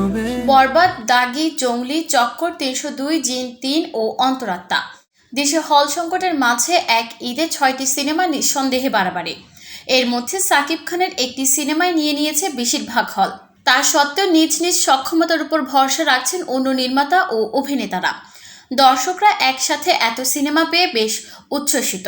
হবে। বরবাদ দাগি জঙ্গলি চক্কর তিনশো দুই জিন তিন ও অন্তরাত্মা। দেশে হল সংকটের মাঝে এক ঈদে ছয়টি সিনেমা নিঃসন্দেহে বাড়াবাড়ি। এর মধ্যে সাকিব খানের একটি সিনেমায় নিয়ে নিয়েছে বেশিরভাগ হল। তা সত্ত্বেও নিজ নিজ সক্ষমতার উপর ভরসা রাখছেন অন্য নির্মাতা ও অভিনেতারা। দর্শকরা একসাথে এত সিনেমা পেয়ে বেশ উচ্ছ্বসিত।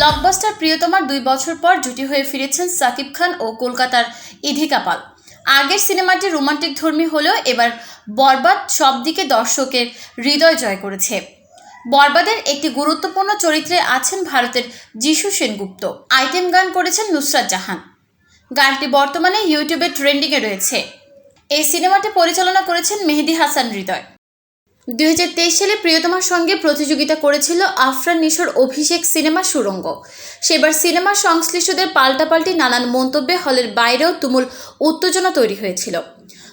ব্লকবাস্টার প্রিয়তমার দুই বছর পর জুটি হয়ে ফিরেছেন সাকিব খান ও কলকাতার ইধিকা পাল। আগের সিনেমাটি রোমান্টিক ধর্মী হলেও এবার বরবাদ সব দিকে দর্শকের হৃদয় জয় করেছে। বরবাদের একটি গুরুত্বপূর্ণ চরিত্রে আছেন ভারতের যিশু সেনগুপ্ত। আইটেম গান করেছেন নুসরাত জাহান। গানটি বর্তমানে ইউটিউবে ট্রেন্ডিংয়ে রয়েছে। এই সিনেমাটি পরিচালনা করেছেন মেহেদি হাসান হৃদয়। দুই সালে প্রিয়তমার সঙ্গে প্রতিযোগিতা করেছিল আফরান নিশোর অভিষেক সিনেমা সুরঙ্গ। সেবার সিনেমার সংশ্লিষ্টদের পাল্টাপাল্টি নানান মন্তব্যে হলের বাইরেও তুমুল উত্তেজনা তৈরি হয়েছিল।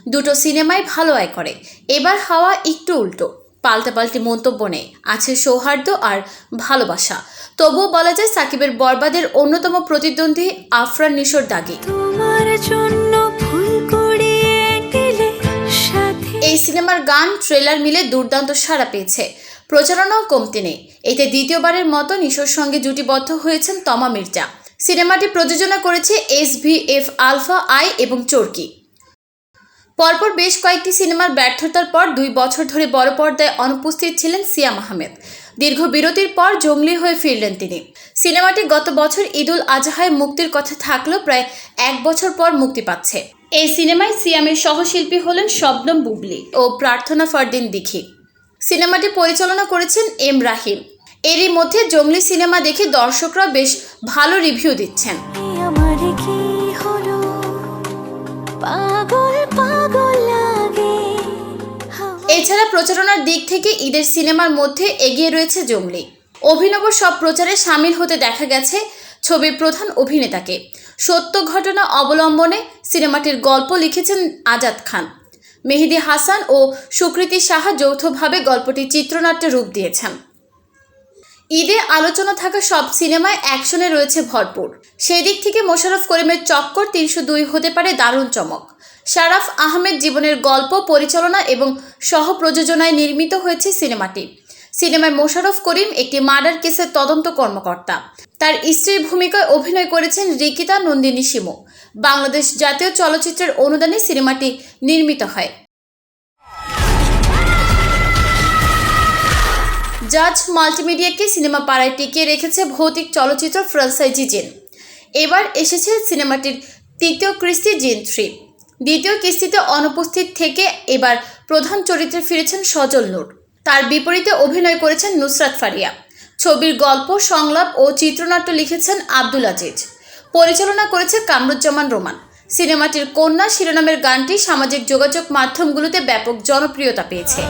দুটো সিনেমাই ভালো আয় করে। এবার হাওয়া একটু উল্টো। পাল্টাপাল্টি মন্তব্য নেই, আছে সৌহার্দ্য আর ভালোবাসা। তবুও বলা যায় সাকিবের বরবাদের অন্যতম প্রতিদ্বন্দ্বী আফরান নিশোর দাগি। জন্য সিনেমার গান, ট্রেলার মিলে দুর্দান্ত সাড়া পেয়েছে। প্রচারণাও কমতি নেই। এতে দ্বিতীয়বারের মতো নিশোর সঙ্গে জুটিবদ্ধ হয়েছেন তমা মির্জা। সিনেমাটি প্রযোজনা করেছে S V F alpha, I এবং চরকি। পরপর বেশ কয়েকটি সিনেমার ব্যর্থতার পর দুই বছর ধরে বড় পর্দায় অনুপস্থিত ছিলেন সিয়াম আহমেদ। দীর্ঘ বিরতির পর জঙ্গলি হয়ে ফিরলেন তিনি। সিনেমাটি গত বছর ঈদুল আজহায় মুক্তির কথা থাকলেও প্রায় এক বছর পর মুক্তি পাচ্ছে। এই সিনেমায় সিয়ামের সহশিল্পী হলেন শবনম বুবলি ও প্রার্থনা ফারদিন দিঘি সিনেমাটি পরিচালনা করেছেন এম রাহিম। এরই মধ্যে জঙ্গলি সিনেমা দেখে দর্শকরা বেশ ভালো রিভিউ দিচ্ছেন। এছাড়া প্রচারণার দিক থেকে ঈদের সিনেমার মধ্যে এগিয়ে রয়েছে জঙ্গলি। অভিনব সব প্রচারে সামিল হতে দেখা গেছে ছবির প্রধান অভিনেতাকে। সত্য ঘটনা অবলম্বনে সিনেমাটির গল্প লিখেছেন আজাদ খান। মেহেদি হাসান ও সুকৃতি সাহা যৌথভাবে গল্পটি চিত্রনাট্যে রূপ দিয়েছেন। ঈদে আলোচনা থাকা সব সিনেমায় অ্যাকশনে রয়েছে ভরপুর। সেই দিক থেকে মোশাররফ করিমের চক্কর তিনশো দুই হতে পারে দারুণ চমক। শারাফ আহমেদ জীবনের গল্প, পরিচালনা এবং সহ প্রযোজনায় নির্মিত হয়েছে সিনেমাটি। সিনেমায় মোশাররফ করিম একটি মার্ডার কেসের তদন্ত কর্মকর্তা। তার স্ত্রীর ভূমিকায় অভিনয় করেছেন রিকিতা নন্দিনী সিমু বাংলাদেশ জাতীয় চলচ্চিত্রের অনুদানে সিনেমাটি নির্মিত হয়। জাজ মাল্টিমিডিয়াকে সিনেমা পাড়ায় টিকিয়ে রেখেছে ভৌতিক চলচ্চিত্র ফ্রান্সাইজি জিন এবার এসেছে সিনেমাটির তৃতীয় কিস্তি জিন থ্রি। দ্বিতীয় কিস্তিতে অনুপস্থিত থেকে এবার প্রধান চরিত্রে ফিরেছেন সজল নূর। তার বিপরীতে অভিনয় করেছেন নুসরাত ফারিয়া। ছবির গল্প, সংলাপ ও চিত্রনাট্য লিখেছেন আব্দুল আজিজ। পরিচালনা করেছে কামরুজ্জামান রোমান। সিনেমাটির কন্যা শিরোনামের গানটি সামাজিক যোগাযোগ মাধ্যমগুলোতে ব্যাপক জনপ্রিয়তা পেয়েছে।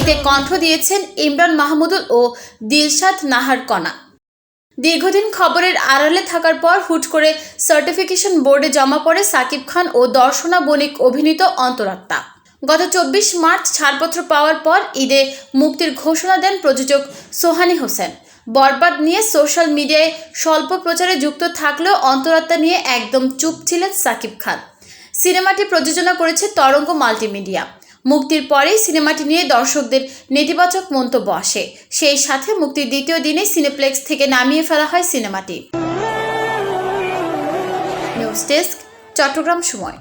এতে কণ্ঠ দিয়েছেন ইমরান মাহমুদুল ও দিলশাদ নাহার কণা। দীর্ঘদিন খবরের আড়ালে থাকার পর হুট করে সার্টিফিকেশন বোর্ডে জমা পড়ে সাকিব খান ও দর্শনা বণিক অভিনীত অন্তরাত্মা। গত চব্বিশ মার্চ ছাড়পত্র পাওয়ার পর ঈদে মুক্তির ঘোষণা দেন প্রযোজক সোহানি হোসেন। বরবাদ নিয়ে সোশ্যাল মিডিয়ায় স্বল্প প্রচারে যুক্ত থাকলেও অন্তরাত্মা নিয়ে একদম চুপ ছিলেন সাকিব খান। সিনেমাটি প্রযোজনা করেছে তরঙ্গ মাল্টিমিডিয়া। মুক্তির পরেই সিনেমাটি নিয়ে দর্শকদের নেতিবাচক মন্তব্য আসে। সেই সাথে মুক্তির দ্বিতীয় দিনে সিনেপ্লেক্স থেকে নামিয়ে ফেলা হয় সিনেমাটি। নিউজ ডেস্ক, চট্টগ্রাম সময়।